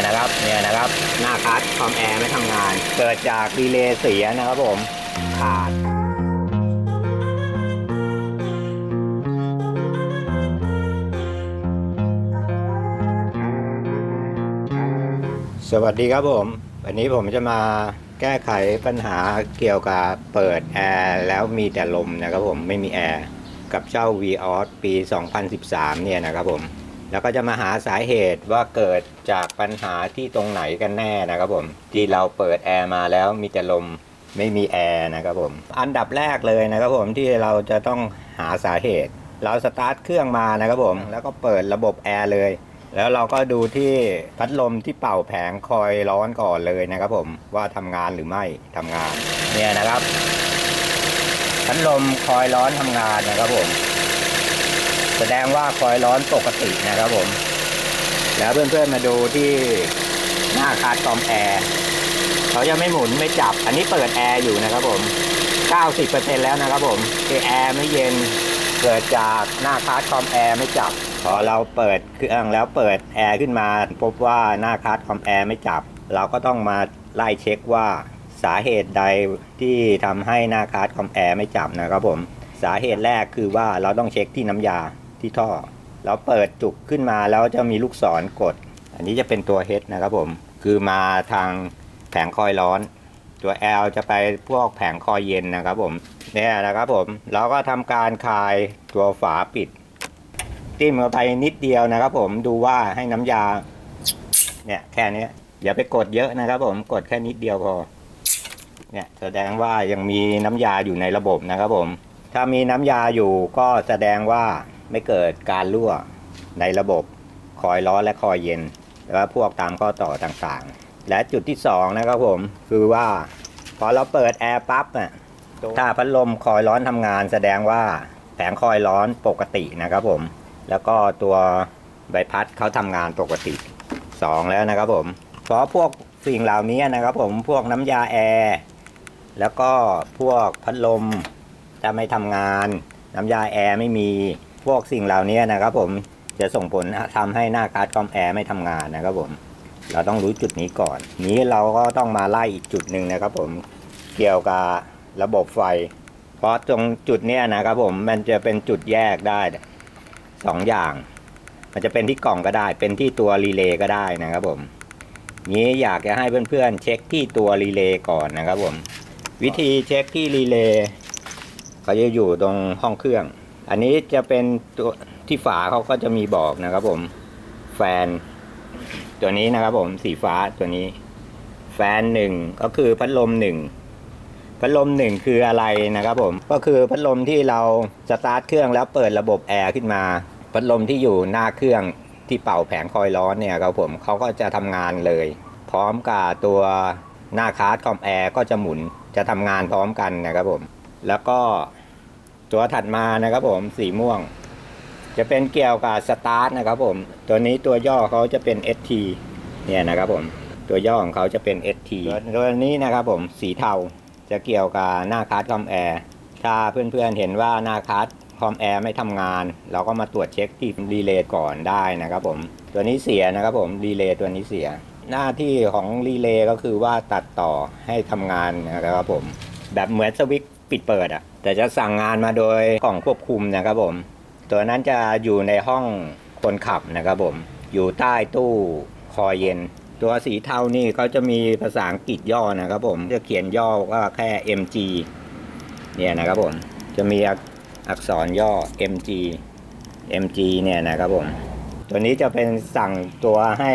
เนี่ยนะครับเนี่ยนะครับ หน้าคัสคอมแอร์ไม่ทำงาน เกิดจากดีเลย์เสียนะครับผมขาดสวัสดีครับผม วันนี้ผมจะมาแก้ไขปัญหาเกี่ยวกับเปิดแอร์แล้วมีแต่ลมนะครับผมไม่มีแอร์กับเจ้า v ีออสปี 2013 เนี่ยนะครับผม แล้วก็จะมาหาสาเหตุว่าเกิดจากปัญหาที่ตรงไหนกันแน่นะครับผมที่เราเปิดแอร์มาแล้วมีแต่ลมไม่มีแอร์นะครับผมอันดับแรกเลยนะครับผมที่เราจะต้องหาสาเหตุ เราสตาร์ทเครื่องมานะครับผมแล้วก็เปิดระบบแอร์เลย แล้วเราก็ดูที่พัดลมที่เป่าแผงคอยร้อนก่อนเลยนะครับผมว่าทำงานหรือไม่ทำงานเนี่ยนะครับพัดลมคอยร้อนทำงานนะครับผม แสดงว่าคอยร้อนปกตินะครับผม แล้วเพื่อนๆมาดูที่หน้าคาร์ดคอมแอร์เขาจะไม่หมุนไม่จับ อันนี้เปิดแอร์อยู่นะครับผม 90%แล้วนะครับผมคือแอร์ไม่เย็นเกิดจากหน้าคาร์ดคอมแอร์ไม่จับ พอเราเปิดเครื่องแล้วเปิดแอร์ขึ้นมา พบว่าหน้าคาร์ดคอมแอร์ไม่จับ เราก็ต้องมาไล่เช็คว่าสาเหตุใดที่ทำให้หน้าคาร์ดคอมแอร์ไม่จับนะครับผม สาเหตุแรกคือว่าเราต้องเช็คที่น้ำยา ที่ท่อเราเปิดจุกขึ้นมาแล้วจะมีลูกศรกด อันนี้จะเป็นตัว H นะครับผม คือมาทางแผงคอยร้อน ตัว L จะไปพวกแผงคอยเย็นนะครับผม เนี่ยนะครับผม เราก็ทำการคลายตัวฝาปิดติ้มเข้าไปนิดเดียวนะครับผม ดูว่าให้น้ำยา เนี่ยแค่นี้ อย่าไปกดเยอะนะครับผม กดแค่นิดเดียวพอ เนี่ยแสดงว่ายังมีน้ำยาอยู่ในระบบนะครับผมถ้ามีน้ำยาอยู่ก็แสดงว่า ไม่เกิดการรั่วในระบบคอยร้อนและคอยเย็น แล้วพวกตามข้อต่อต่างๆ และจุดที่สองนะครับผม คือว่า พอเราเปิดแอร์ปั๊บน่ะถ้าพัดลมคอยร้อนทำงานแสดงว่าแผงคอยร้อนปกตินะครับผม แล้วก็ตัวใบพัดเขาทำงานปกติสองแล้วนะครับผม เพราะพวกสิ่งเหล่านี้นะครับผมพวกน้ำยาแอร์แล้วก็พวกพัดลมจะไม่ทำงาน น้ำยาแอร์ไม่มี พวกสิ่งเหล่านี้นะครับผมจะส่งผลทำให้หน้าการ์ดคอมแอร์ไม่ทำงานนะครับผม เราต้องรู้จุดนี้ก่อน นี้เราก็ต้องมาไล่อีกจุดหนึ่งนะครับผมเกี่ยวกับระบบไฟ เพราะตรงจุดเนี้ยนะครับผมมันจะเป็นจุดแยกได้สองอย่าง มันจะเป็นที่กล่องก็ได้ เป็นที่ตัวรีเลย์ก็ได้นะครับผมนี้อยากจะให้เพื่อนๆเช็คที่ตัวรีเลย์ก่อนนะครับผม วิธีเช็คที่รีเลย์เขาจะอยู่ตรงห้องเครื่อง อันนี้จะเป็นตัวที่ฝาเขาก็จะมีบอกนะครับผม แฟน ตัวนี้นะครับผมสีฟ้าตัวนี้ แฟนหนึ่งก็คือพัดลมหนึ่งพัดลมหนึ่งคืออะไรนะครับผมก็คือพัดลมที่เราสตาร์ทเครื่องแล้วเปิดระบบแอร์ขึ้นมา พัดลมที่อยู่หน้าเครื่องที่เป่าแผงคอยร้อนเนี่ยครับผมเขาก็จะทำงานเลย พร้อมกับตัวหน้าคาร์ดคอมแอร์ก็จะหมุนจะทำงานพร้อมกันนะครับผม แล้วก็ ตัวถัดมานะครับผมสีม่วง จะเป็นเกี่ยวกับสตาร์ทนะครับผม ตัวนี้ตัวย่อเขาจะเป็น ST เนี่ยนะครับผม ตัวย่อของเขาจะเป็น ST ตัวนี้นะครับผมสีเทาจะเกี่ยวกับหน้าคาร์ดคอมแอร์ถ้าเพื่อนๆเห็นว่าหน้าคาร์ดคอมแอร์ไม่ทำงาน เราก็มาตรวจเช็คที่รีเลย์ก่อนได้นะครับผม ตัวนี้เสียนะครับผมรีเลย์ตัวนี้เสีย หน้าที่ของรีเลย์ก็คือว่าตัดต่อให้ทำงานนะครับผม แบบเหมือนสวิตช์ ปิดเปิดอะแต่จะสั่งงานมาโดยกล่องควบคุมนะครับผม ตัวนั้นจะอยู่ในห้องคนขับนะครับผม อยู่ใต้ตู้คอยเย็น ตัวสีเทานี่เขาจะมีภาษาอังกฤษย่อนะครับผม จะเขียนย่อว่าแค่ MG เนี่ยนะครับผม จะมีอักอักษรย่อ MG MG เนี่ยนะครับผม ตัวนี้จะเป็นสั่งตัวให้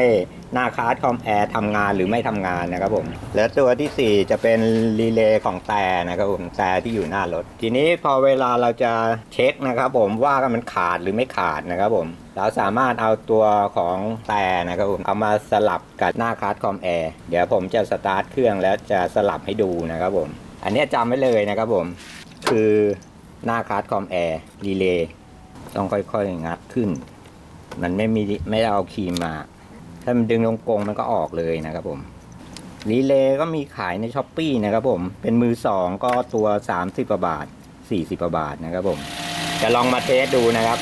หน้าคาร์ดคอมแอร์ทำงานหรือไม่ทำงานนะครับผม แล้วตัวทีสี่ 4 จะเป็นรีเลย์ของแต่นะครับผมแต่ที่อยู่หน้ารถ ทีนี้พอเวลาเราจะเช็คนะครับผมว่ามันขาดหรือไม่ขาดนะครับผมเราสามารถเอาตัวของแต่นะครับผมเอามาสลับกับหน้าคาร์ดคอมแอร์เดี๋ยวผมจะสตาร์ทเครื่องแล้วจะสลับให้ดูนะครับผม อันนี้จำไว้เลยนะครับผม คือหน้าคาร์ดคอมแอร์รีเลย์ต้องค่อยๆ งัดขึ้น มันไม่มีไม่ได้เอาครีมมา ถ้ามันดึงลงกรงมันก็ออกเลยนะครับผมรีเลย์ก็มีขายในช้อปปีนะครับผม เป็นมือสองก็ตัว 30กว่าบาท 40กว่าบาทนะครับผม จะลองมาเทสดูนะครับ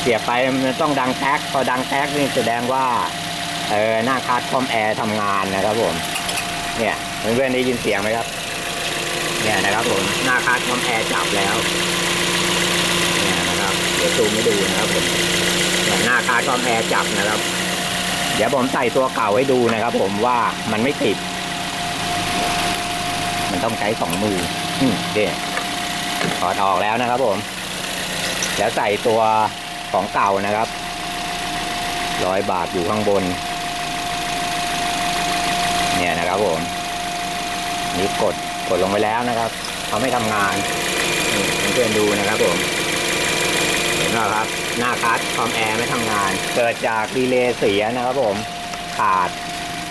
เสียบไปมันต้องดังแท็ก พอดังแท็กนี่แสดงว่าเออหน้าคัดคอมแอร์ทำงานนะครับผม เนี่ยเพื่อนๆได้ยินเสียงไหมครับ เนี่ยนะครับผมหน้าคัดคอมแอร์จับแล้ว เนี่ยนะครับ เดี๋ยวซูมให้ดูนะครับผมหน้าคัดคอมแอร์จับนะครับ เดี๋ยวผมใส่ตัวเก่าให้ดูนะครับ ผมว่ามันไม่ติด มันต้องใช้สองมืออืมเดี๋ยวถอดออกแล้วนะครับ ผมแล้วใส่ตัวของเก่านะครับร้อยบาทอยู่ข้างบน เนี่ยนะครับผม นี่กดกดลงไปแล้วนะครับเขาไม่ทำงานนี่เพื่อนดูนะครับผม นไหมครับ หน้าคัสคอมแอร์ไม่ทำงาน เกิดจากดีเลย์เสียนะครับผม ขาด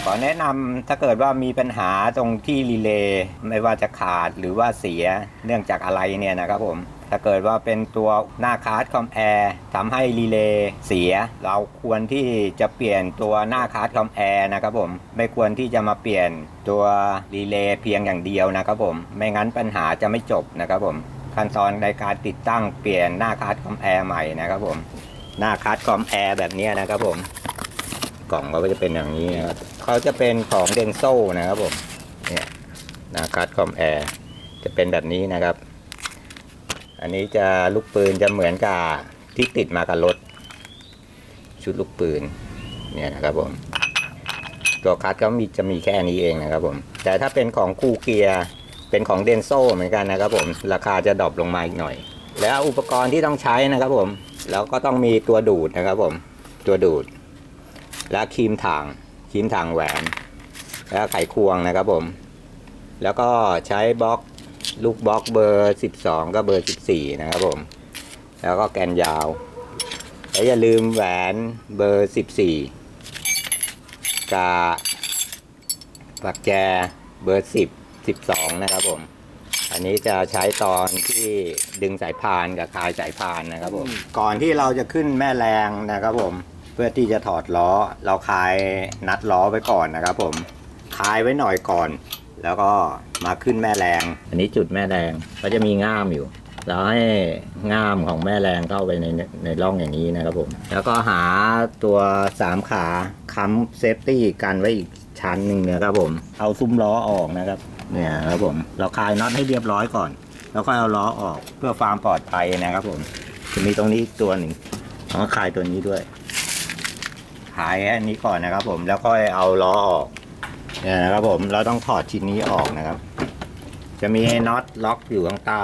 ขอแนะนำถ้าเกิดว่ามีปัญหาตรงที่รีเลย์ไม่ว่าจะขาดหรือว่าเสียเนื่องจากอะไรเนี่ยนะครับผม ถ้าเกิดว่าเป็นตัวหน้าคาร์ดคอมแอร์ทำให้รีเลย์เสีย เราควรที่จะเปลี่ยนตัวหน้าคาร์ดคอมแอร์นะครับผม ไม่ควรที่จะมาเปลี่ยนตัวรีเลย์เพียงอย่างเดียวนะครับผม ไม่งั้นปัญหาจะไม่จบนะครับผม ขั้นตอนในการติดตั้งเปลี่ยนหน้าคาร์ดคอมแอร์ใหม่นะครับผม หน้าคาร์ดคอมแอร์แบบนี้นะครับผม กล่องเขาก็จะเป็นอย่างนี้นะครับเขาจะเป็นของเดนโซนะครับผม เนี่ยหน้าคัดคอมแอร์จะเป็นแบบนี้นะครับ อันนี้จะลูกปืนจะเหมือนกับที่ติดมากับรถ ชุดลูกปืน เนี่ยนะครับผมตัวคัดก็มีจะมีแค่นี้เองนะครับผม แต่ถ้าเป็นของคูเกียร์ เป็นของเดนโซเหมือนกันนะครับผมราคาจะดรอปลงมาอีกหน่อย แล้วอุปกรณ์ที่ต้องใช้นะครับผมแล้วก็ต้องมีตัวดูดนะครับผมตัวดูด และครีมถางครีมถางแหวน แล้วไขควงนะครับผม แล้วก็ใช้บล็อกลูกบล็อกเบอร์ 12 ก็เบอร์ 14 นะครับผม แล้วก็แกนยาวแล้วอย่าลืมแหวนเบอร์ 14กับปักแจเบอร์ 10 12 นะครับผม อันนี้จะใช้ตอนที่ดึงสายพานกับคลายสายพานนะครับผม ก่อนที่เราจะขึ้นแม่แรงนะครับผม เพื่อที่จะถอดล้อ เราคลายนัดล้อไว้ก่อนนะครับผม คลายไว้หน่อยก่อน แล้วก็มาขึ้นแม่แรง อันนี้จุดแม่แรงก็จะมีง่ามอยู่เราให้ง่ามของแม่แรงเข้าไปในในร่องอย่างนี้นะครับผม แล้วก็หาตัวสามขาค้ำเซฟตี้กันไว้อีกชั้นหนึ่งนะครับผม เอาซุ้มล้อออกนะครับ เนี่ยครับผม เราคลายน็อตให้เรียบร้อยก่อน แล้วค่อยเอาล้อออกเพื่อความปลอดภัยนะครับผมจะมีตรงนี้อีกตัวหนึ่งแล้วก็คลายตัวนี้ด้วยขายอันนี้ก่อนนะครับผมแล้วก็เอาล้อออกเนี่ยนะครับผมเราต้องถอดชิ้นนี้ออกนะครับ จะมีน็อตล็อกอยู่ข้างใต้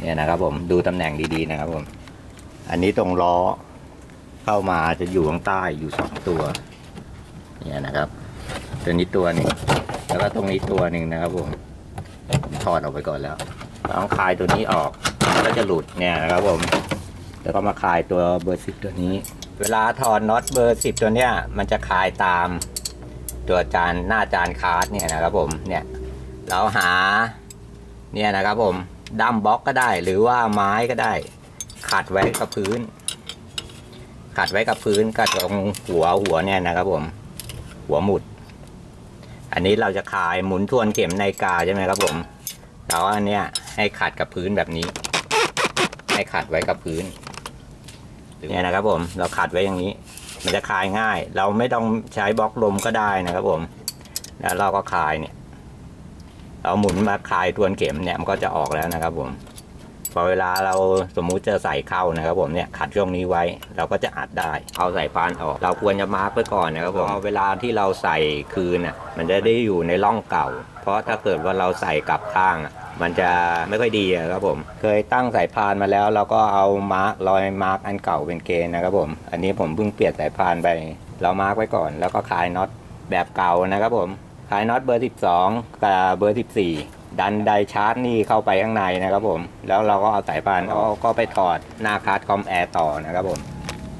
เนี่ยนะครับผมดูตำแหน่งดีๆนะครับผม อันนี้ตรงล้อเข้ามาจะอยู่ข้างใต้อยู่สองตัว เนี่ยนะครับ ตัวนี้ตัวนึ่ง แล้วก็ตรงนี้ตัวหนึ่งนะครับผมผมถอดออกไปก่อนแล้วต้องคลายตัวนี้ออกมันก็จะหลุดเนี่ยนะครับผม แล้วก็มาคลายตัวเบอร์สิบตัวนี้ เวลาถอดน็อตเบอร์สิบตัวเนี้ยมันจะคลายตามตัวจานหน้าจานคาร์ดเนี่ยนะครับผมเนี่ยเราหาเนี่ยนะครับผมดัมบล็อกก็ได้ หรือว่าไม้ก็ได้ ขัดไว้กับพื้น ขัดไว้กับพื้นกับตรงหัวหัวเนี่ยนะครับผม หัวหมุด อันนี้เราจะคายหมุนทวนเข็มในกาใช่ไหมครับผมเราอันเนี้ยให้ขัดกับพื้นแบบนี้ ให้ขัดไว้กับพื้นเนี่ยนะครับผมเราขัดไว้อย่างนี้ มันจะคลายง่าย เราไม่ต้องใช้บล็อกลมก็ได้นะครับผม แล้วเราก็คลายเนี่ย เราหมุนมาคลายทวนเข็มเนี่ยมันก็จะออกแล้วนะครับผม อเวลาเราสมมุติจะใส่เข้านะครับผมเนี่ยขัดช่วงนี้ไว้เราก็จะอัดได้เอาใส่พานออก เราควรจะมาร์กไว้ก่อนนะครับผมเวลาที่เราใส่คืนอะมันจะได้อยู่ในร่องเก่า เพราะถ้าเกิดว่าเราใส่กลับข้างอะมันจะไม่ค่อยดีอะครับผม เคยตั้งสายพานมาแล้วเราก็เอามาร์กรอยมาร์กอันเก่าเป็นเกณฑ์นะครับผม อันนี้ผมเพิ่งเปลี่ยนสายพานไป เรามาร์กไว้ก่อน แล้วก็คลายน็อตแบบเก่านะครับผม คลายน็อตเบอร์ 12 กับเบอร์ 14 ดันไดชาร์จนี่เข้าไปข้างในนะครับผม แล้วเราก็เอาสายพานออกก็ไปถอดหน้าคาร์ดคอมแอร์ต่อนะครับผม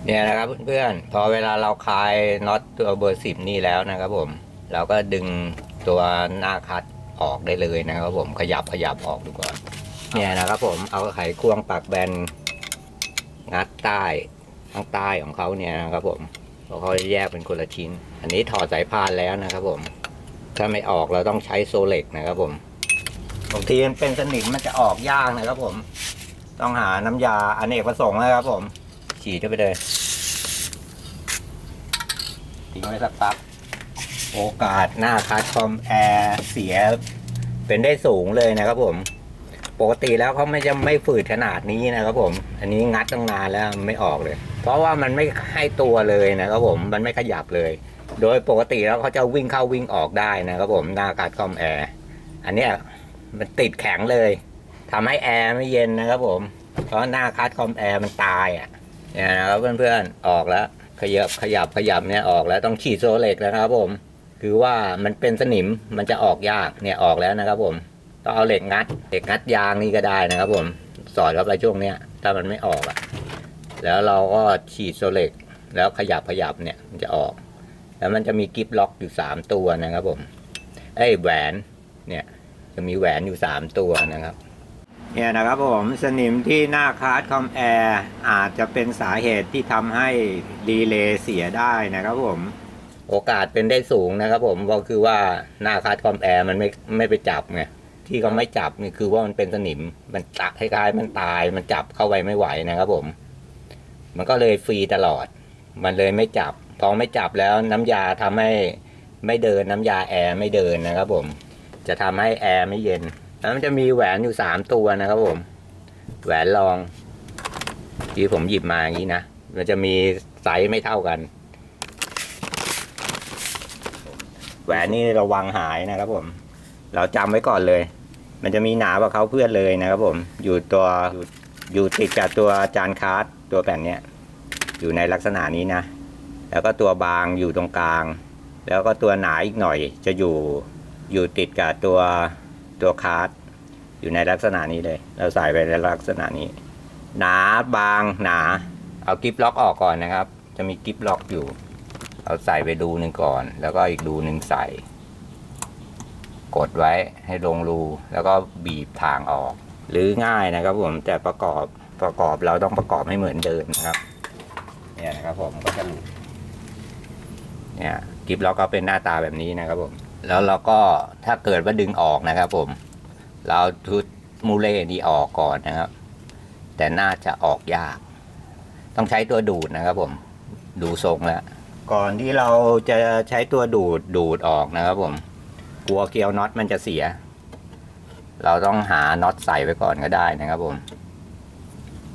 เนี่ยนะครับเพื่อนๆ พอเวลาเราคลายน็อตตัวเบอร์10นี่แล้วนะครับผม เราก็ดึงตัวหน้าคัดออกได้เลยนะครับผม ขยับขยับออกดูก่อน เนี่ยนะครับผม เอาไขควงปากแบนงัดใต้ข้างใต้ของเขาเนี่ยนะครับผมเพราะเขาจะแยกเป็นคนละชิ้น อันนี้ถอดสายพานแล้วนะครับผม ถ้าไม่ออกเราต้องใช้โซเล็กนะครับผม บางทีมันเป็นสนิมมันจะออกยากนะครับผม ต้องหาน้ำยาอเนกประสงค์นะครับผม ฉีดเข้าไปเลยทิ้งไว้สักพักโอกาสหน้าคัดคอมแอร์เสียเป็นได้สูงเลยนะครับผม ปกติแล้วเขาไม่จะไม่ฝืดขนาดนี้นะครับผม อันนี้งัดตั้งนานแล้วไม่ออกเลย เพราะว่ามันไม่ให้ตัวเลยนะครับผมมันไม่ขยับเลย โดยปกติแล้วเขาจะวิ่งเข้าวิ่งออกได้นะครับผมหน้าการคอมแอร์อันเนี้ย มันติดแข็งเลยทำให้แอร์ไม่เย็นนะครับผม เพราะหน้าคัดคอมแอร์มันตายอะเนี่ยนะครับเพื่อนๆออกแล้ว ขยับขยับขยับเนี่ยออกแล้วต้องฉีดโซเล็กแล้วนะครับผม คือว่ามันเป็นสนิมมันจะออกยากเนี่ยออกแล้วนะครับ ผมต้องเอาเหล็กงัดเหล็กงัดยางนี่ก็ได้นะครับ ผมสอดเข้าไปช่วงเนี้ยถ้ามันไม่ออกอะแล้วเราก็ฉีดโซเล็กแล้วขยับขยับเนี่ยมันจะออก แล้วมันจะมีกิฟล็อกอยู่สามตัวนะครับผมไอ้แหวนเนี่ย จะมีแหวนอยู่สามตัวนะครับ เนี่ยนะครับผมสนิมที่หน้าคาร์ดคอมแอร์อาจจะเป็นสาเหตุที่ทำให้ดีเลย์เสียได้นะครับผมโอกาสเป็นได้สูงนะครับผมก็คือว่าหน้าคาร์ดคอมแอร์มันไม่ไม่ไปจับไงที่เขาไม่จับนี่คือว่ามันเป็นสนิมมันตักคล้ายๆมันตาย มันจับเข้าไปไม่ไหวนะครับผม มันก็เลยฟรีตลอด มันเลยไม่จับพอไม่จับแล้วน้ำยาทำให้ไม่เดินน้ำยาแอร์ไม่เดินนะครับผม จะทำให้แอร์ไม่เย็น แล้วมันจะมีแหวนอยู่สามตัวนะครับผม แหวนรอง ที่ผมหยิบมาอย่างนี้นะ มันจะมีไซส์ไม่เท่ากัน แหวนนี่ระวังหายนะครับผม เราจำไว้ก่อนเลย มันจะมีหนากว่าเขาเพื่อนเลยนะครับผม อยู่ตัวอยู่อยู่ติดกับตัวจานคาร์ดตัวแผ่นเนี้ยอยู่ในลักษณะนี้นะ แล้วก็ตัวบางอยู่ตรงกลาง แล้วก็ตัวหนาอีกหน่อยจะอยู่ อยู่ติดกับตัวตัวคาร์ดอยู่ในลักษณะนี้เลย เราใส่ไปในลักษณะนี้ หนาบางหนา เอากิฟล็อกออกก่อนนะครับ จะมีกิฟล็อกอยู่ เอาใส่ไปดูหนึ่งก่อน แล้วก็อีกดูหนึ่งใส่ กดไว้ให้ลงรูแล้วก็บีบทางออก หรือง่ายนะครับผมแต่ประกอบประกอบเราต้องประกอบให้เหมือนเดิมนะครับ เนี่ยนะครับผมก็จะหลุดเนี่ยกิฟล็อกก็เป็นหน้าตาแบบนี้นะครับผม แล้วเราก็ถ้าเกิดว่าดึงออกนะครับ ผม เราทุดมูเล่นี้ออกก่อนนะครับ แต่น่าจะออกยาก ต้องใช้ตัวดูดนะครับ ผม ดูทรงแล้วก่อนที่เราจะใช้ตัวดูดดูดออกนะครับ ผม กลัวเกลียวน็อตมันจะเสีย เราต้องหาน็อตใส่ไว้ก่อนก็ได้นะครับ ผม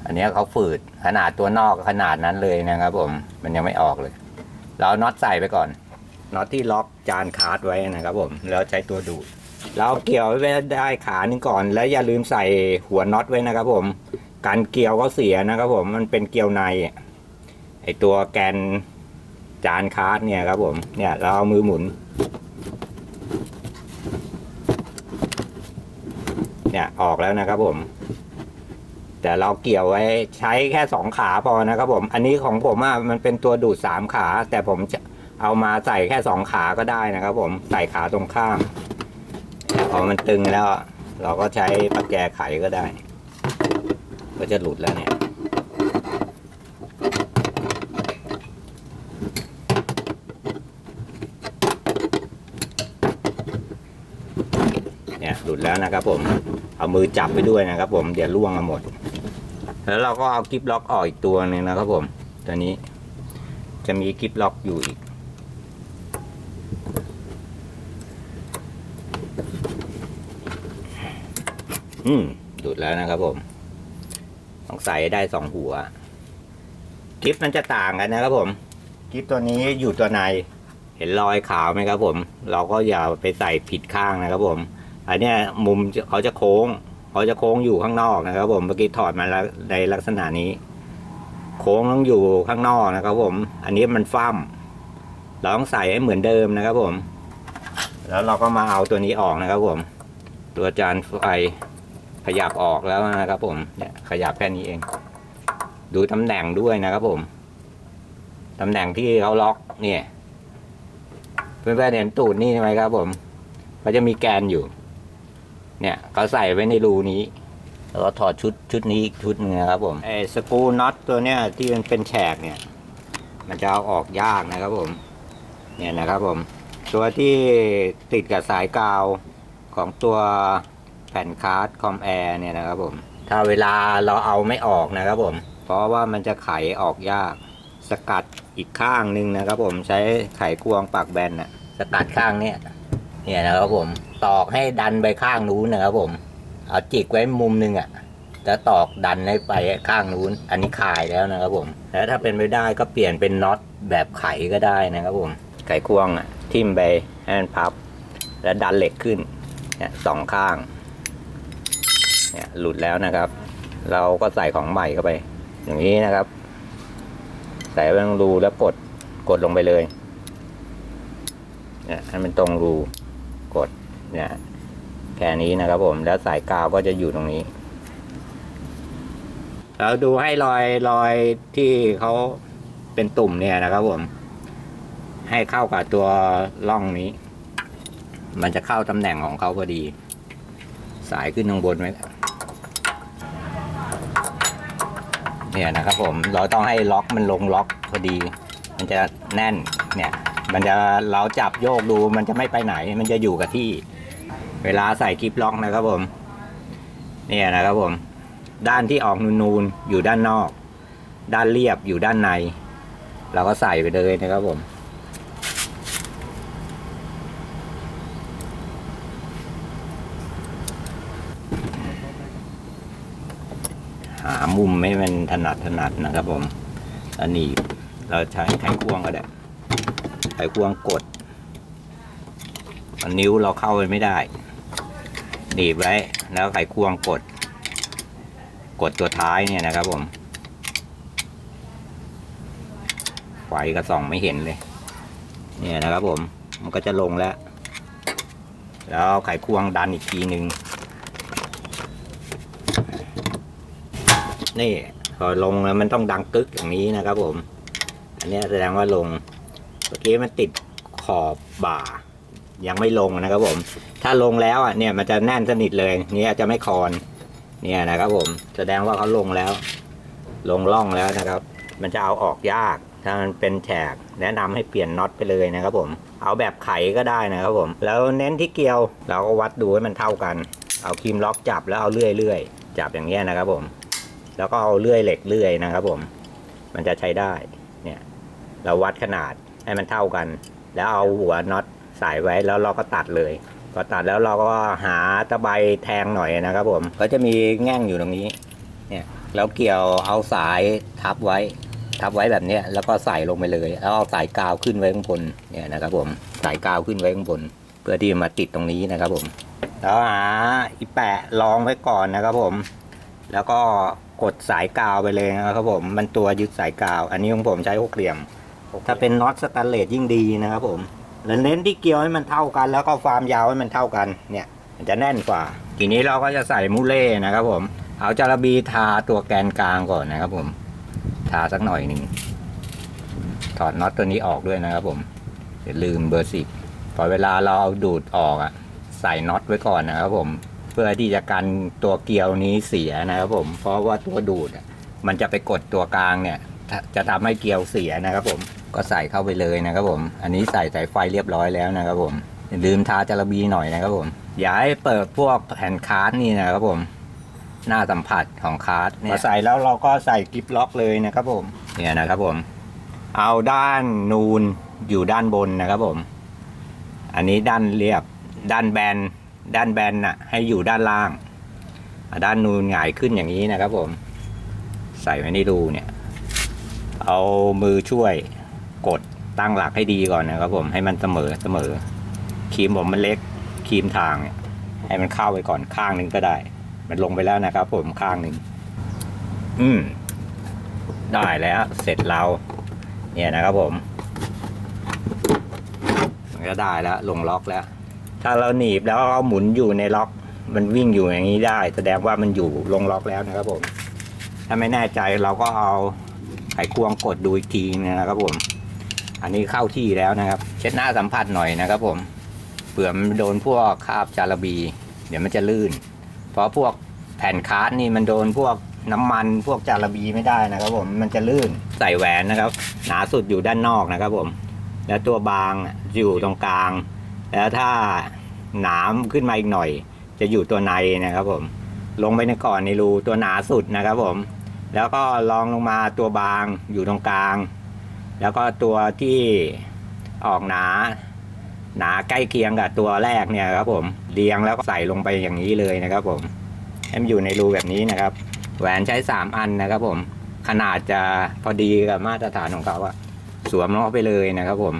อันนี้เขาฝืดขนาดตัวนอกขนาดนั้นเลยนะครับ ผม มันยังไม่ออกเลย เราน็อตใส่ไปก่อน น็อตที่ล็อกจานคาร์ดไว้นะครับผมแล้วใช้ตัวดูดเราเกี่ยวไว้ได้ขาหนึงก่อน แล้วอย่าลืมใส่หัวน็อตไว้นะครับผม การเกี่ยวก็เสียนะครับผมมันเป็นเกี่ยวในไอตัวแกนจานคาร์ดเนี่ยครับผมเนี่ยเราเอามือหมุน เนี่ยออกแล้วนะครับผม แต่เราเกี่ยวไว้ใช้แค่สองขาพอนะครับผม อันนี้ของผมอะมันเป็นตัวดูดสามขา แต่ผมจะ เอามาใส่แค่สองขาก็ได้นะครับผมใส่ขาตรงข้ามพอมันตึงแล้ว เราก็ใช้ปากแกไขก็ได้ ก็จะหลุดแล้วเนี่ยเนี่ยหลุดแล้วนะครับผมเอามือจับไปด้วยนะครับผมเดี๋ยวล่วงมาหมด แล้วเราก็เอากิฟล็อกออกอีกตัวหนึ่งนะครับผมตัวนี้จะมีกิฟล็อกอยู่อีก อืมหลุดแล้วนะครับผมต้องใส่ให้ได้สองหัวกิฟมันจะต่างกันนะครับผมกิฟตัวนี้อยู่ตัวใน เห็นรอยขาวไหมครับผม เราก็อย่าไปใส่ผิดข้างนะครับผม อันนี้มุมเขาจะโค้งเขาจะโค้งอยู่ข้างนอกนะครับ ผมเมื่อกี้ถอดมาแล้วในลักษณะนี้ โค้งต้องอยู่ข้างนอกนะครับ ผม อันนี้มันฟั่มเราต้องใส่ให้เหมือนเดิมนะครับผม แล้วเราก็มาเอาตัวนี้ออกนะครับผม ตัวจานไฟ ขยับออกแล้วนะครับ ผมเนี่ยขยับแค่นี้เอง ดูตำแหน่งด้วยนะครับผมตำแหน่งที่เขาล็อกเนี่ยเพื่อนๆเห็นตูดนี่ไหมครับ ผมเขาจะมีแกนอยู่ เนี่ยเขาใส่ไว้ในรูนี้แล้วก็ถอดชุดชุดนี้อีกชุดหนึงนะครับ ผมไอ้สกูน็อตตัวเนี้ยที่มันเป็นแฉกเนี่ย มันจะเอาออกยากนะครับ ผม เนี่ยนะครับ ผม ตัวที่ติดกับสายกาวของตัว แผ่นคาร์ดคอมแอร์เนี่ยนะครับผม ถ้าเวลาเราเอาไม่ออกนะครับผม เพราะว่ามันจะไขออกยาก สกัดอีกข้างหนึ่งนะครับผมใช้ไขควงปากแบนน่ะ สกัดข้างเนี้ยเนี่ยนะครับผม ตอกให้ดันไปข้างนู้นนะครับผม เอาจิกไว้มุมหนึงอะแล้วตอกดันให้ไปข้างนู้น อันนี้คายแล้วนะครับผม แล้วถ้าเป็นไปได้ก็เปลี่ยนเป็นน็อตแบบไขก็ได้นะครับผม ไขควงอะทิ่มไปให้มันพับ แล้วดันเหล็กขึ้นเนี่ยสองข้าง เนี่ยหลุดแล้วนะครับ เราก็ใส่ของใหม่เข้าไป อย่างนี้นะครับ ใส่ไว้ตรงรูแล้วกดกดลงไปเลยเนี่ยให้มันตรงรูกดเนี่ยแค่นี้นะครับผมแล้วสายกาวก็จะอยู่ตรงนี้ เราดูให้รอยรอยที่เขาเป็นตุ่มเนี่ยนะครับผม ให้เข้ากับตัวร่องนี้ มันจะเข้าตำแหน่งของเขาพอดี สายขึ้นข้างบนไว้ เนี่ยนะครับผมเราต้องให้ล็อกมันลงล็อกพอดี มันจะแน่นเนี่ยมันจะเราจับโยกดูมันจะไม่ไปไหน มันจะอยู่กับที่ เวลาใส่คลิปล็อกนะครับผม เนี่ยนะครับผม ด้านที่ออกนูนๆอยู่ด้านนอก ด้านเรียบอยู่ด้านใน เราก็ใส่ไปเลยนะครับผม มุมไม่มันถนัดถนัดนะครับผม อันนี้เราใช้ไขควงก็ได้ ไขควงกดนิ้วเราเข้าไปไม่ได้หนีบไว้ แล้วไขควงกด กดตัวท้ายเนี่ยนะครับผม ไฟกระส่องไม่เห็นเลย เนี่ยนะครับผม มันก็จะลงแล้ว แล้วเอาไขควงดันอีกทีหนึ่ง นี่พอลงแล้วมันต้องดังกึกอย่างนี้นะครับผม อันนี้แสดงว่าลงเมื่อกี้มันติดขอบบ่า ยังไม่ลงนะครับผม ถ้าลงแล้วอะเนี่ยมันจะแน่นสนิทเลยเนี่ยจะไม่คอนเนี่ยนะครับผมแสดงว่าเขาลงแล้ว ลงร่องแล้วนะครับ มันจะเอาออกยากถ้ามันเป็นแฉกแนะนำให้เปลี่ยนน็อตไปเลยนะครับผม เอาแบบไขก็ได้นะครับผม แล้วเน้นที่เกลียวเราก็วัดดูให้มันเท่ากัน เอาครีมล็อกจับแล้วเอาเลื่อยๆจับอย่างเงี้ยนะครับผม แล้วก็เอาเลื่อยเหล็กเลื่อยนะครับผม มันจะใช้ได้ เนี่ย เราวัดขนาดให้มันเท่ากัน แล้วเอาหัวน็อตใส่ไว้แล้วเราก็ตัดเลย พอตัดแล้วเราก็หาตะไบแทงหน่อยนะครับผม ก็จะมีแง่งอยู่ตรงนี้ เนี่ยแล้วเกี่ยวเอาสายทับไว้ ทับไว้แบบนี้แล้วก็ใส่ลงไปเลย แล้วเอาสายกาวขึ้นไว้ข้างบน เนี่ยนะครับผม สายกาวขึ้นไว้ข้างบน เพื่อที่มาติดตรงนี้นะครับผม แล้วหาอีแปะรองไว้ก่อนนะครับผม แล้วก็ กดสายกาวไปเลยนะครับผมมันตัวยึดสายกาว อันนี้ของผมใช้หกเหลี่ยม ถ้าเป็นน็อตสแตนเลสยิ่งดีนะครับผมแล้วเน้นที่เกลียวให้มันเท่ากัน แล้วก็ความยาวให้มันเท่ากันเนี่ย มันจะแน่นกว่า ทีนี้เราก็จะใส่มูเล่นะครับผม เอาจาระบีทาตัวแกนกลางก่อนนะครับผม ทาสักหน่อยหนึ่งถอดน็อตตัวนี้ออกด้วยนะครับผมอย่าลืมเบอร์สิบพอเวลาเราเอาดูดออกอะใส่น็อตไว้ก่อนนะครับผม เพื่อที่จะกันตัวเกลียวนี้เสียนะครับผม เพราะว่าตัวดูดอะมันจะไปกดตัวกลางเนี่ย จะทำให้เกลียวเสียนะครับผมก็ใส่เข้าไปเลยนะครับผม อันนี้ใส่สายไฟเรียบร้อยแล้วนะครับผมอย่าลืมทาจาระบีหน่อยนะครับผม อย่าให้เปิดพวกแผ่นคาร์ดนี่นะครับผม หน้าสัมผัสของคาร์ดเนี่ยพอใส่แล้วเราก็ใส่กิฟล็อกเลยนะครับผม เนี่ยนะครับผม เอาด้านนูนอยู่ด้านบนนะครับผม อันนี้ด้านเรียบด้านแบน ด้านแบนน่ะ ให้อยู่ด้านล่าง ด้านนูนหงายขึ้นอย่างนี้นะครับผม ใส่ไว้ในรูเนี่ย เอามือช่วยกดตั้งหลักให้ดีก่อนนะครับผมให้มันเสมอเสมอครีมผมมันเล็กครีมทางให้มันเข้าไปก่อนข้างหนึ่งก็ได้ มันลงไปแล้วนะครับผมข้างหนึ่งอืม ได้แล้ว เสร็จเรา เนี่ยนะครับผมมันก็ได้แล้ว ลงล็อกแล้ว ถ้าเราหนีบแล้วเอาหมุนอยู่ในล็อก มันวิ่งอยู่อย่างนี้ได้ แสดงว่ามันอยู่ลงล็อกแล้วนะครับผม ถ้าไม่แน่ใจเราก็เอาไขควงกดดูอีกทีนะครับผม อันนี้เข้าที่แล้วนะครับ เช็ดหน้าสัมผัสหน่อยนะครับผมเผื่อมันโดนพวกคราบจาระบี เดี๋ยวมันจะลื่น เพราะพวกแผ่นคาร์ดนี่มันโดนพวกน้ำมันพวกจาระบีไม่ได้นะครับ ผมมันจะลื่นใส่แหวนนะครับ หนาสุดอยู่ด้านนอกนะครับ ผม แล้วตัวบางอยู่ตรงกลาง แล้วถ้าหนามขึ้นมาอีกหน่อย จะอยู่ตัวในนะครับผม ลงไปในก่อนในรูตัวหนาสุดนะครับผม แล้วก็ลองลงมาตัวบางอยู่ตรงกลาง แล้วก็ตัวที่ออกหนา หนาใกล้เคียงกับตัวแรกเนี่ยครับผมเรียงแล้วก็ใส่ลงไปอย่างนี้เลยนะครับผมให้มันอยู่ในรูแบบนี้นะครับ แหวนใช้สามอันนะครับผม ขนาดจะพอดีกับมาตรฐานของเขาอะสวมลงไปเลยนะครับผม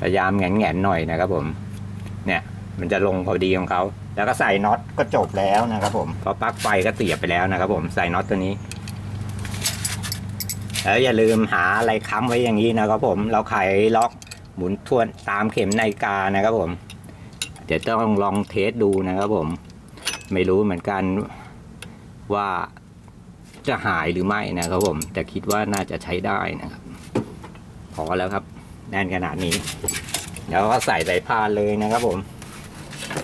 พยายามแหงนๆหน่อยนะครับผม เนี่ยมันจะลงพอดีของเขา แล้วก็ใส่น็อตก็จบแล้วนะครับผมพอปลั๊กไฟก็เสียบไปแล้วนะครับผมใส่น็อตตัวนี้ แล้วอย่าลืมหาอะไรค้ำไว้อย่างนี้นะครับผมเราไขล็อกหมุนทวนตามเข็มนาฬิกานะครับผม เดี๋ยวต้องลองเทสดูนะครับผม ไม่รู้เหมือนกันว่าจะหายหรือไม่นะครับผม แต่คิดว่าน่าจะใช้ได้นะครับ พอแล้วครับ แน่นขนาดนี้ แล้วก็ใส่สายพานเลยนะครับผม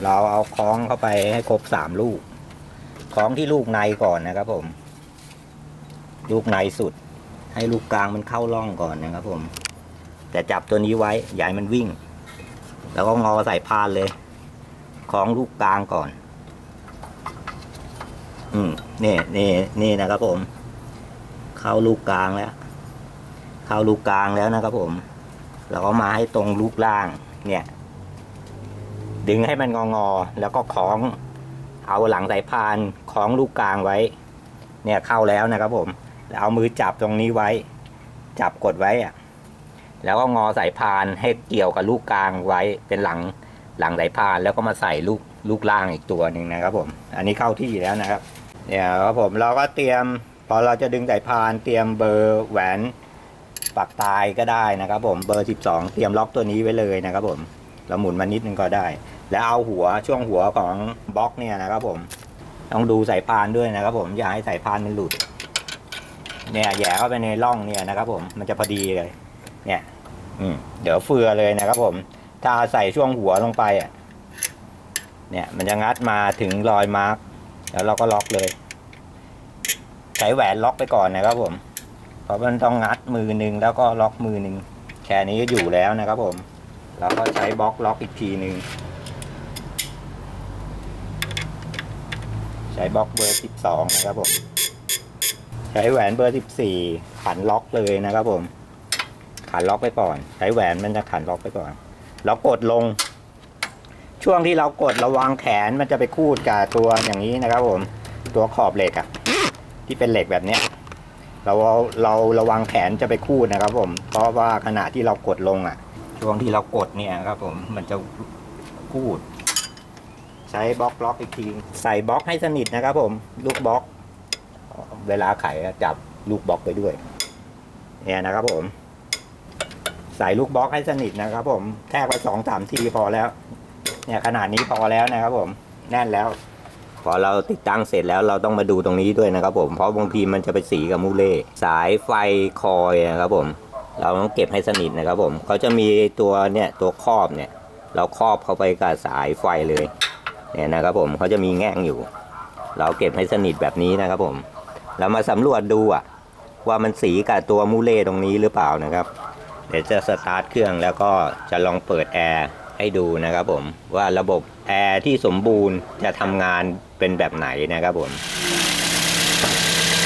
เราเอาคล้องเข้าไปให้ครบสามลูก คล้องที่ลูกในก่อนนะครับผม ลูกในสุด ให้ลูกกลางมันเข้าร่องก่อนนะครับผม แต่จับตัวนี้ไว้อย่าให้มันวิ่ง แล้วก็งอใส่พานเลย คล้องลูกกลางก่อน อืมนี่นี่นี่นะครับผม เข้าลูกกลางแล้ว เข้าลูกกลางแล้วนะครับผม เราก็มาให้ตรงลูกล่าง เนี่ย ดึงให้มันงองอแล้วก็คล้อง เอาหลังสายพานคล้องลูกกลางไว้ เนี่ยเข้าแล้วนะครับผมแล้วเอามือจับตรงนี้ไว้ จับกดไว้อะแล้วก็งอสายพานให้เกี่ยวกับลูกกลางไว้เป็นหลังหลังสายพานแล้วก็มาใส่ลูกลูกล่างอีกตัวหนึ่งนะครับผม อันนี้เข้าที่แล้วนะครับ เนี่ยครับผมเราก็เตรียมพอเราจะดึงสายพานเตรียมเบอร์แหวน ปักตายก็ได้นะครับ ผมเบอร์ 12 เตรียมล็อกตัวนี้ไว้เลยนะครับ ผมเราหมุนมานิดนึงก็ได้ แล้วเอาหัวช่วงหัวของบล็อกเนี่ยนะครับ ผมต้องดูสายพานด้วยนะครับ ผมอย่าให้สายพานมันหลุด เนี่ยแหย่เข้าไปในร่องเนี่ยนะครับ ผมมันจะพอดีเลย เนี่ย อืมเดี๋ยวเฟือเลยนะครับ ผม ถ้าใส่ช่วงหัวลงไปอะ เนี่ยมันจะงัดมาถึงรอยมาร์กแล้วเราก็ล็อกเลยใช้แหวนล็อกไปก่อนนะครับผม เพราะมันต้องงัดมือหนึ่งแล้วก็ล็อกมือหนึ่งแค่นี้ก็อยู่แล้วนะครับผม แล้วก็ใช้บล็อกล็อกอีกทีหนึ่งใช้บล็อกเบอร์สิบสองนะครับผม ใช้แหวนเบอร์สิบสี่ขันล็อกเลยนะครับผม ขันล็อกไปก่อน ใช้แหวนมันจะขันล็อกไปก่อน แล้วกดลง ช่วงที่เรากดระวังแขนมันจะไปคูดกับตัวอย่างนี้นะครับผม ตัวขอบเหล็กอะที่เป็นเหล็กแบบเนี้ย เราเราระวังแขนจะไปคูดนะครับ ผม เพราะว่าขณะที่เรากดลงอะช่วงที่เรากดเนี่ยครับ ผมมันจะคูดใช้บล็อกล็อกอีกทีใส่บล็อกให้สนิทนะครับ ผม ลูกบล็อก เวลาไขจับลูกบล็อกไปด้วย เนี่ยนะครับ ผม ใส่ลูกบล็อกให้สนิทนะครับ ผมแค่ไปสองสามทีพอแล้ว เนี่ยขนาดนี้พอแล้วนะครับ ผม แน่นแล้ว พอเราติดตั้งเสร็จแล้วเราต้องมาดูตรงนี้ด้วยนะครับผมเพราะบางทีมันจะไปสีกับมูเล่สายไฟคอยนะครับผม เราต้องเก็บให้สนิทนะครับผมเขาจะมีตัวเนี่ยตัวครอบเนี่ย เราครอบเข้าไปกับสายไฟเลยเนี่ยนะครับผมเขาจะมีแง่งอยู่ เราเก็บให้สนิทแบบนี้นะครับผม เรามาสำรวจดูอะว่ามันสีกับตัวมูเล่ตรงนี้หรือเปล่านะครับ เดี๋ยวจะสตาร์ทเครื่องแล้วก็จะลองเปิดแอร์ ให้ดูนะครับผมว่าระบบแอร์ที่สมบูรณ์จะทำงานเป็นแบบไหนนะครับผม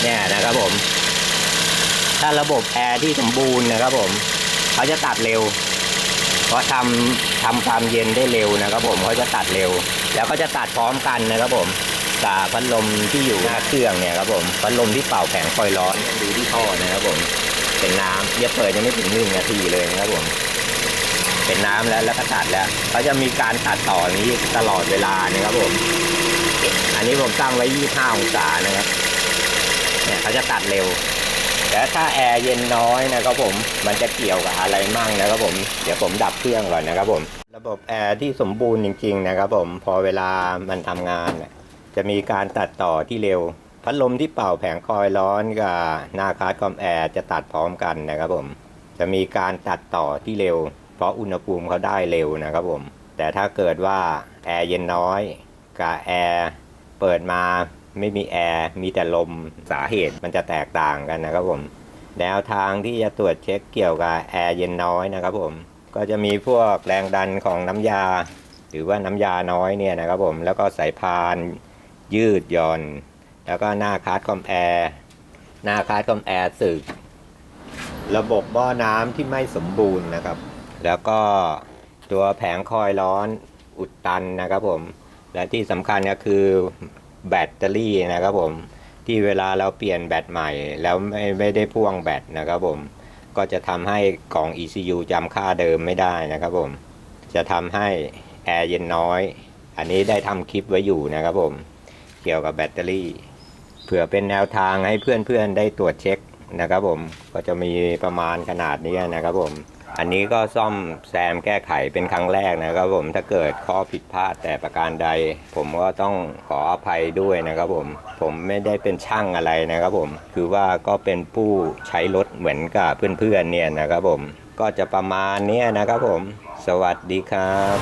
เนี่ยนะครับผม ถ้าระบบแอร์ที่สมบูรณ์นะครับผมเขาจะตัดเร็ว เพราะทำทำความเย็นได้เร็วนะครับผมเขาจะตัดเร็ว แล้วก็จะตัดพร้อมกันนะครับผมกับพัดลมที่อยู่หน้าเครื่องเนี่ยครับผมพัดลมที่เป่าแผงคอยร้อนดูที่ท่อนะครับผมเป็นน้ำอย่าเปิดยังไม่ถึงหนึ่งนาทีเลยนะครับผม เป็นน้ำแล้วแล้วก็ตัดแล้วเขาจะมีการตัดต่อนี้ตลอดเวลานะครับผม อันนี้ผมตั้งไว้ 25 องศานะครับ เนี่ยเขาจะตัดเร็ว แต่ถ้าแอร์เย็นน้อยนะครับผม มันจะเกี่ยวกับอะไรมั่งนะครับผม เดี๋ยวผมดับเครื่องก่อนนะครับผม ระบบแอร์ที่สมบูรณ์จริง ๆ นะครับผม พอเวลามันทำงานเนี่ยจะมีการตัดต่อที่เร็ว พัดลมที่เป่าแผงคอยร้อนกับหน้าคาร์ดคอมแอร์จะตัดพร้อมกันนะครับผม จะมีการตัดต่อที่เร็ว เพราะอุณหภูมิเขาได้เร็วนะครับผม แต่ถ้าเกิดว่าแอร์เย็นน้อยกับแอร์เปิดมาไม่มีแอร์มีแต่ลมสาเหตุมันจะแตกต่างกันนะครับผมแนวทางที่จะตรวจเช็คเกี่ยวกับแอร์เย็นน้อยนะครับผมก็จะมีพวกแรงดันของน้ำยา หรือว่าน้ำยาน้อยเนี่ยนะครับผมแล้วก็สายพานยืดหย่อน แล้วก็หน้าคาร์ดคอมแอร์หน้าคาร์ดคอมแอร์สึก ระบบบ่อน้ำที่ไม่สมบูรณ์นะครับ แล้วก็ตัวแผงคอยร้อนอุดตันนะครับผม และที่สำคัญก็คือแบตเตอรี่นะครับผม ที่เวลาเราเปลี่ยนแบตใหม่ แล้วไม่ไม่ได้พ่วงแบตนะครับผม ก็จะทำให้กล่อง ECU จำค่าเดิมไม่ได้นะครับผม จะทำให้แอร์เย็นน้อย อันนี้ได้ทำคลิปไว้อยู่นะครับผม เกี่ยวกับแบตเตอรี่ เผื่อเป็นแนวทางให้เพื่อนๆได้ตรวจเช็คนะครับผม ก็จะมีประมาณขนาดนี้นะครับผม อันนี้ก็ซ่อมแซมแก้ไขเป็นครั้งแรกนะครับผมถ้าเกิดข้อผิดพลาดแต่ประการใด ผมก็ต้องขออภัยด้วยนะครับผมผมไม่ได้เป็นช่างอะไรนะครับผมคือว่าก็เป็นผู้ใช้รถเหมือนกับเพื่อนๆเนี่ยนะครับผมก็จะประมาณนี้นะครับผม สวัสดีครับ